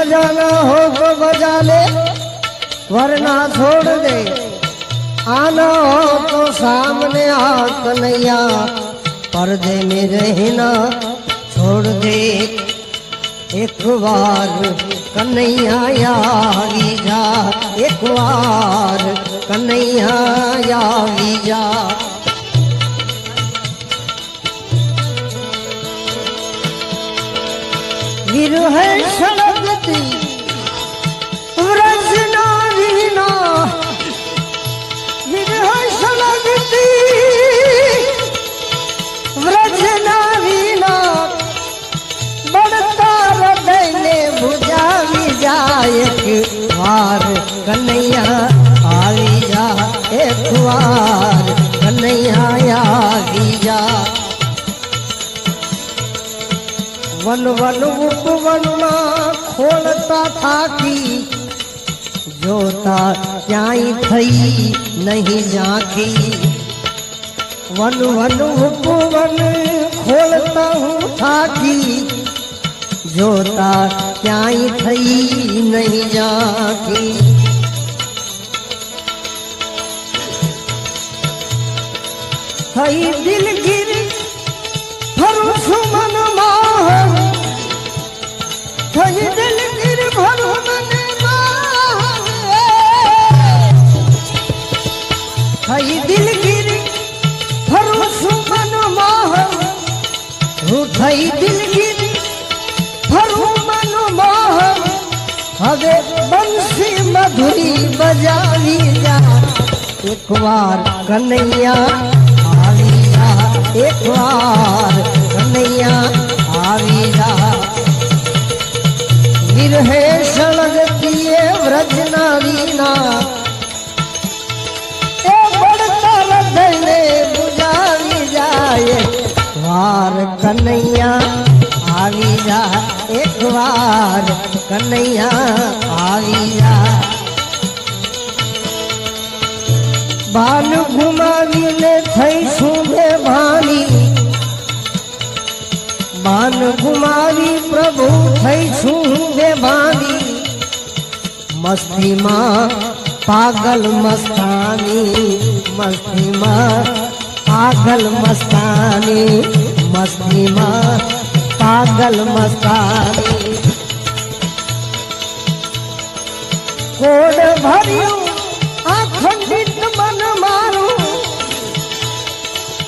बजाना हो तो बजा ले वरना छोड़ दे। आना हो तो सामने आ कन्हैया, पर्दे में रहना छोड़ दे। एक बार कन्हैया यारी जा, एक बार कन्हैया यारी जा। જોતા ક્યાંય થઈ નહીં ઝાંખી વન વન ઉપવન ખોલતા હું થાકી. જોતા ક્યાંય થઈ નહીં ઝાંખી થઈ દિલગીર ફરું છું મનમાં. થઈ થઈ દિલગીરી ફરું છું મોહ. હું થઈ દિલગીરી ફરું મનમાં હવે બંસી મધુરી બજાવી જા. એકવાર કનૈયા આવી એકવાર કનૈયા આવી જા. સળગતીએ વ્રજના વિના बार कन्हैया आवी जा एक बार कन्हैया आवी जा बाल घुमावी ने थई सुबे भानी। बाल घुमावी प्रभु थई सुबे भानी। मस्ती माँ पागल मस्तानी, मस्ती माँ પાગલ મસ્તાની મસ્તીમાં પાગલ મસ્તાની કોડ ભર્યું આ ખંડિત મન મારું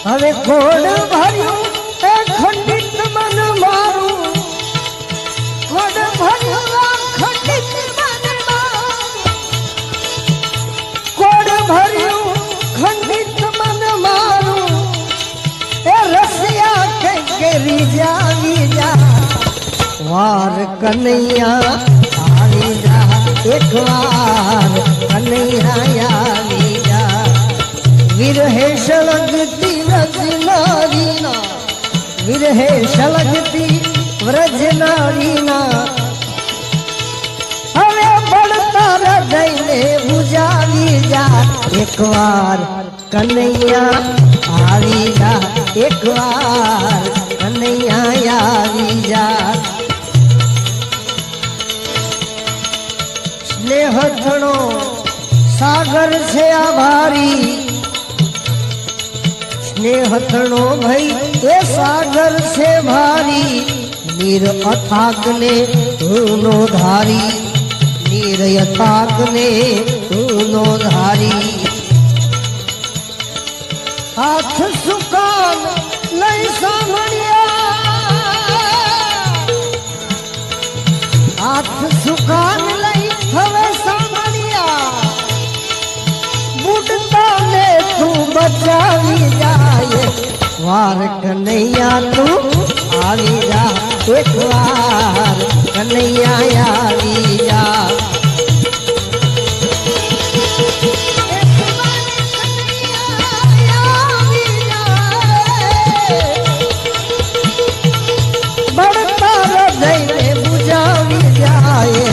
હવે કોડ ભર્યું એક વાર કનૈયા આવી જા વિરહે સળગતી વ્રજનારીના વિરહે સળગતી વ્રજનારીના હવે બળતા હૃદયને બુજાવી જા એકવાર કનૈયા આવી જા એકવાર प्यार से आभारी। स्नेह थो भई ते सागर से भारी। नीर अथाक ने नो धारी। नीर अथाक ने नो धारी। हाथ सुखा વાર કનૈયા તું આવી જા એક વાર કનૈયા આવી જા બળતા હૃદયને બુજાવી જાય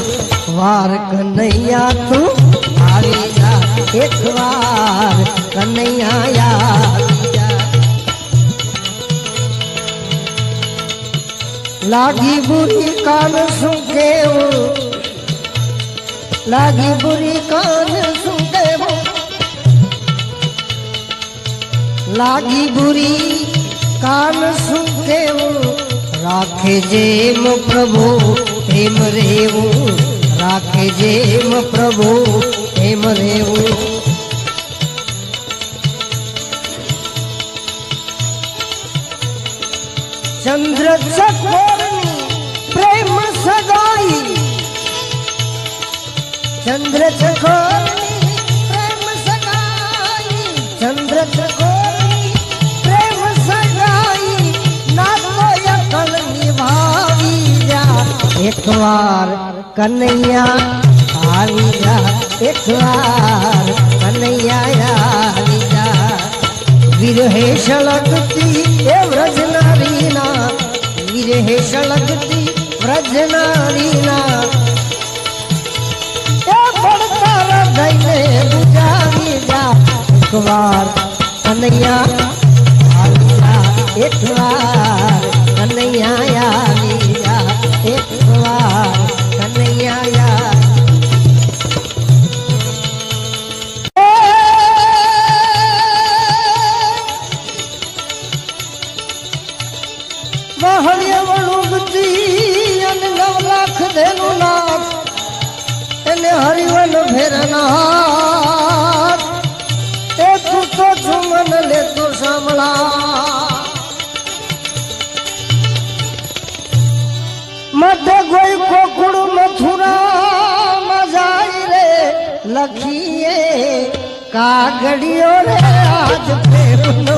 વાર કનૈયા તું આવી જા એક વાર કનૈયા लागी बुरी कान सुखे लागी बुरी कान सुखे लागी बुरी कान सुखे हो राखे जेम प्रभु, हेम रेवो। राखे जेम प्रभु, हेम रेवो। चंद्र चक्र ચંદ્ર ચકોરની પ્રેમ સગાઈ ચંદ્ર ચકોરની પ્રેમ સગાઈ નાતો અકલ નિભાવી જા એકવાર કનૈયા આવી જા એકવાર કનૈયા આવી જા વિરહે સળગતી એ વ્રજનારીના, વિરહે સળગતી વ્રજનારીના. દઈને બુજાવી જા કાગડિયો રે આજ પ્રેમનો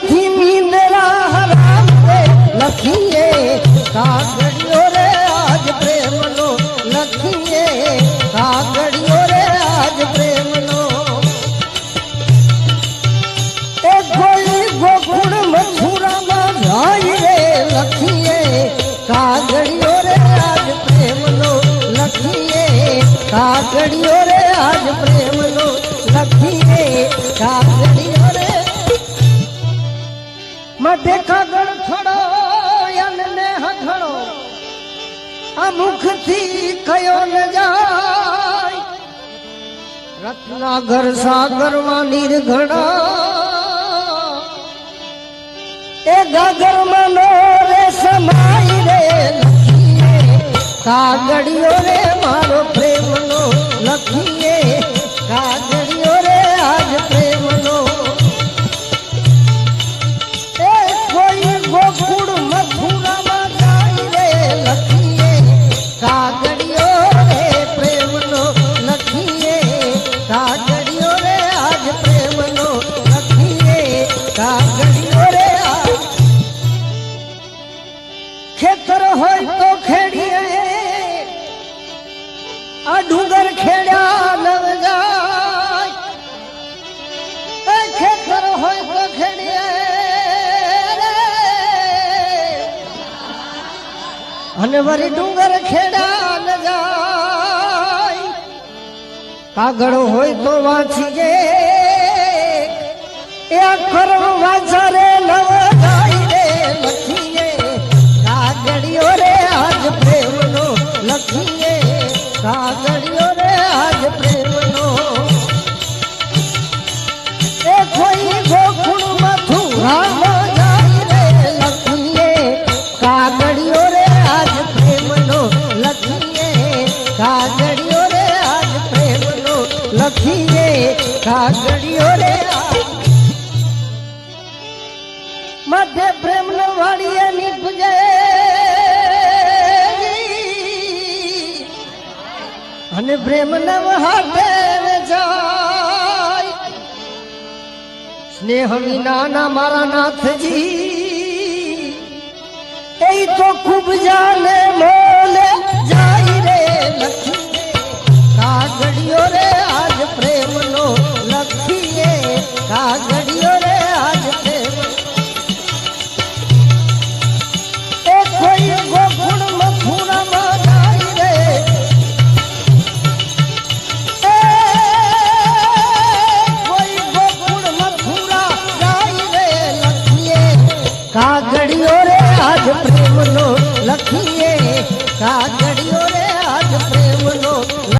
લખીએ કાગડિયો રે આજ પ્રેમનો લખીએ કાગડિયો રે આજ પ્રેમનો એ કોઈ ગોકુળ મથુરામાં જાય રે લખીએ કાગડિયો રે આજ પ્રેમનો લખીએ કાગડિયો રે આજ પ્રેમનો લખીએ કાગડિયો રે મઢે કાગળ આ મુખથી કયો ન જાય? રત્નાગર સાગરમાં નિર્ઘણા. એ ગાગરમાં નો રે સમાઈ રે કાગડિયો રે મારો હોય તો ખેડીએ. આ ડુંગર ખેડ્યા નવ જાય ખેતર હોય તો ખેડીએ. અને વરી ડુંગર ખેડા ન જાય કાગળ હોય તો વાંચીએ. એ અક્ષર વાંચા રે નવ કાગળિયો રે, આજ પ્રેમનો. એ કોઈ ગોખુણ માથું રામ જાય રે, લખીએ. કાગળિયો રે, આજ પ્રેમનો. લખીએ. પ્રેમ નવ હાથે જાય. સ્નેહ વિના ના મારા નાથજી. એ તો ખૂબ જાને મોલે જાય રે લખી કાગડિયો રે આજ પ્રેમનો લખીએ. કાગડિયો